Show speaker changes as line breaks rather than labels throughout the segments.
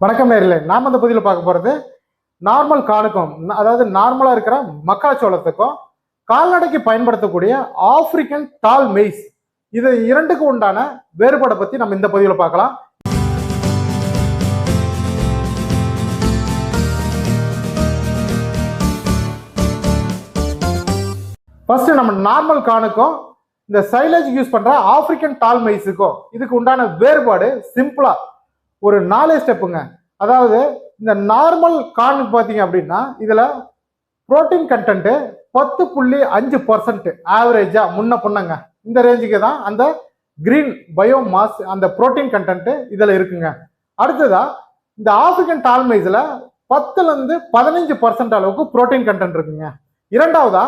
வணக்கம் நேரில் நாம் அந்த பகுதியில் பார்க்க போகிறது நார்மல் காணுக்கும் அதாவது நார்மலாக இருக்கிற மக்காச்சோளத்துக்கும் கால்நடைக்கு பயன்படுத்தக்கூடிய ஆப்பிரிக்கன் டால் மெய்ஸ் இது இரண்டுக்கு உண்டான வேறுபாடை பற்றி நம்ம இந்த பதிவில் பார்க்கலாம். ஃபர்ஸ்ட் நம்ம நார்மல் காணுக்கும் இந்த சைலேஜ் யூஸ் பண்ணுற ஆப்பிரிக்கன் டால் மைஸுக்கும் இதுக்கு உண்டான வேறுபாடு சிம்பிளாக ஒரு நாலே ஸ்டெப்புங்க. அதாவது இந்த நார்மல் கார்ன் பார்த்தீங்க அப்படின்னா இதில் புரோட்டீன் கண்டென்ட்டு பத்து புள்ளி அஞ்சு பர்சன்ட் ஆவரேஜாக முன்ன பொண்ணங்க இந்த ரேஞ்சுக்கு தான் அந்த கிரீன் பயோ மாஸ் அந்த புரோட்டீன் கண்டென்ட்டு இதில் இருக்குங்க. அடுத்ததாக இந்த ஆப்பிரிக்கன் டால்மைஸில் பத்துலேருந்து பதினஞ்சு பர்சன்ட் அளவுக்கு ப்ரோட்டீன் கண்டென்ட் இருக்குங்க. இரண்டாவதா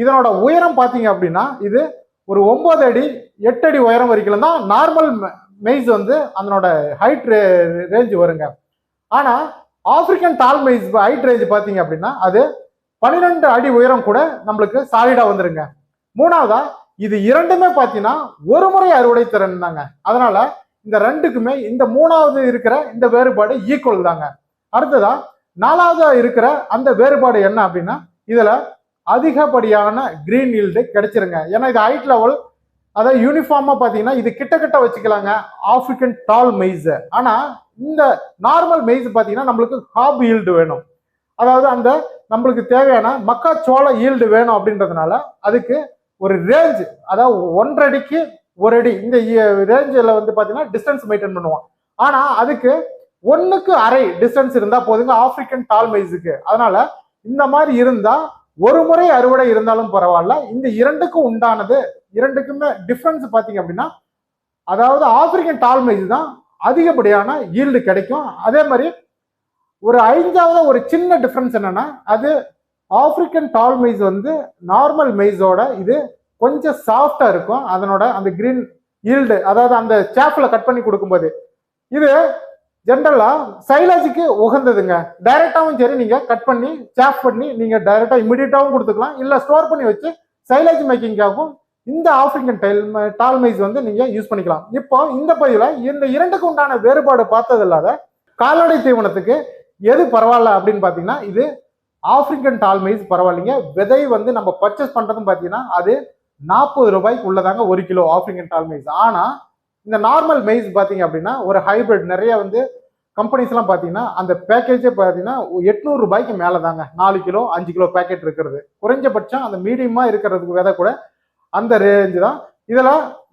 இதனோட உயரம் பார்த்தீங்க அப்படின்னா இது ஒரு ஒம்பது அடி எட்டு அடி உயரம் வரைக்கும் தான் நார்மல் மெய்ஸ் வந்து அதனோட ஹைட் ரேஞ்ச் வருங்க. ஆனால் African tall maize height range பார்த்தீங்க அப்படின்னா அது பன்னிரெண்டு அடி உயரம் கூட நம்மளுக்கு சாலிடாக வந்துருங்க. மூணாவதா இது இரண்டுமே பார்த்தீங்கன்னா ஒரு முறை அறுவடை திறன் தாங்க. அதனால இந்த ரெண்டுக்குமே இந்த மூணாவது இருக்கிற இந்த வேறுபாடு ஈக்குவல் தாங்க. அடுத்ததா நாலாவதா இருக்கிற அந்த வேறுபாடு என்ன அப்படின்னா இதுல அதிகப்படியான கிரீன் ஈல்டு கிடைச்சிருங்க. ஏன்னா இது ஹைட் லெவல் அதாவது யூனிஃபார்மா பார்த்தீங்கன்னா இது கிட்ட கிட்ட வச்சுக்கலாங்க ஆஃப்ரிக்கன் டால் மெய்ஸ் ஆனா இந்த நார்மல் மெய்ஸ் பார்த்தீங்கன்னா நம்மளுக்கு ஹாப் ஈல்டு வேணும். அதாவது அந்த நம்மளுக்கு தேவையான மக்காச்சோள ஈல்டு வேணும் அப்படின்றதுனால அதுக்கு ஒரு ரேஞ்ச் அதாவது ஒன்றடிக்கு ஒரு அடி இந்த ரேஞ்சில் வந்து பார்த்தீங்கன்னா டிஸ்டன்ஸ் மெயின்டைன் பண்ணுவோம். ஆனால் அதுக்கு ஒன்றுக்கு அரை டிஸ்டன்ஸ் இருந்தால் போதுங்க ஆஃப்ரிக்கன் டால் மெய்ஸுக்கு அதனால இந்த மாதிரி இருந்தால் ஒரு முறை அறுவடை இருந்தாலும் பரவாயில்ல. இந்த இரண்டுக்கும் உண்டானது இரண்டுக்குமே டிஃப்ரென்ஸ் பார்த்தீங்க அப்படின்னா அதாவது ஆப்பிரிக்கன் டால்மைஸ் தான் அதிகப்படியான ஈல்டு கிடைக்கும். அதே மாதிரி ஒரு ஐந்தாவது ஒரு சின்ன டிஃப்ரென்ஸ் என்னன்னா அது ஆப்பிரிக்கன் டால் மெய்ஸ் வந்து நார்மல் மெய்ஸோட இது கொஞ்சம் சாஃப்டாக இருக்கும். அதனோட அந்த கிரீன் ஈல்டு அதாவது அந்த சேஃபில் கட் பண்ணி கொடுக்கும்போது. இது ஜென்ரலாக சைலாஜிக்கு உகந்ததுங்க. டைரெக்டாகவும் சரி நீங்கள் கட் பண்ணி சேஃப் பண்ணி நீங்கள் டைரெக்டாக இமீடியட்டாகவும் கொடுத்துக்கலாம். இல்லை ஸ்டோர் பண்ணி வச்சு சைலேஜ் மேக்கிங்காகவும் இந்த ஆப்பிரிக்கன் டைல் டால்மைஸ் வந்து நீங்கள் யூஸ் பண்ணிக்கலாம். இப்போ இந்த பகுதியில் இந்த இரண்டுக்கு உண்டான வேறுபாடு பார்த்தது இல்லாத கால்நடை தீவனத்துக்கு எது பரவாயில்ல அப்படின்னு பார்த்தீங்கன்னா இது ஆப்பிரிக்கன் டால்மைஸ் பரவாயில்லைங்க. விதை வந்து நம்ம பர்ச்சேஸ் பண்ணுறதும் பார்த்தீங்கன்னா அது நாற்பது ரூபாய்க்கு உள்ளதாங்க ஒரு கிலோ ஆப்பிரிக்கன் டால்மைஸ் ஆனால் இந்த நார்மல் மெய்ஸ் பார்த்தீங்க அப்படின்னா ஒரு ஹைபிரிட் நிறைய வந்து கம்பெனிஸ்லாம் பார்த்தீங்கன்னா அந்த பேக்கேஜே பார்த்தீங்கன்னா எட்நூறு ரூபாய்க்கு மேலே தாங்க நாலு கிலோ அஞ்சு கிலோ பேக்கெட் இருக்கிறது. குறைஞ்சபட்சம் அந்த மீடியமாக இருக்கிறதுக்கு விதை கூட அந்த ரேஞ்சு தான். இதில்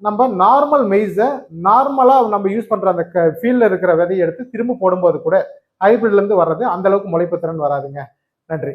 நம்ம நார்மல் மெய்ஸை நார்மலாக நம்ம யூஸ் பண்ணுற அந்த க ஃபீல்டில் இருக்கிற விதையை எடுத்து திரும்ப போடும்போது கூட ஹைபிரிட்லேருந்து வர்றது அந்த அளவுக்கு முளைப்பு திறன் வராதுங்க. நன்றி.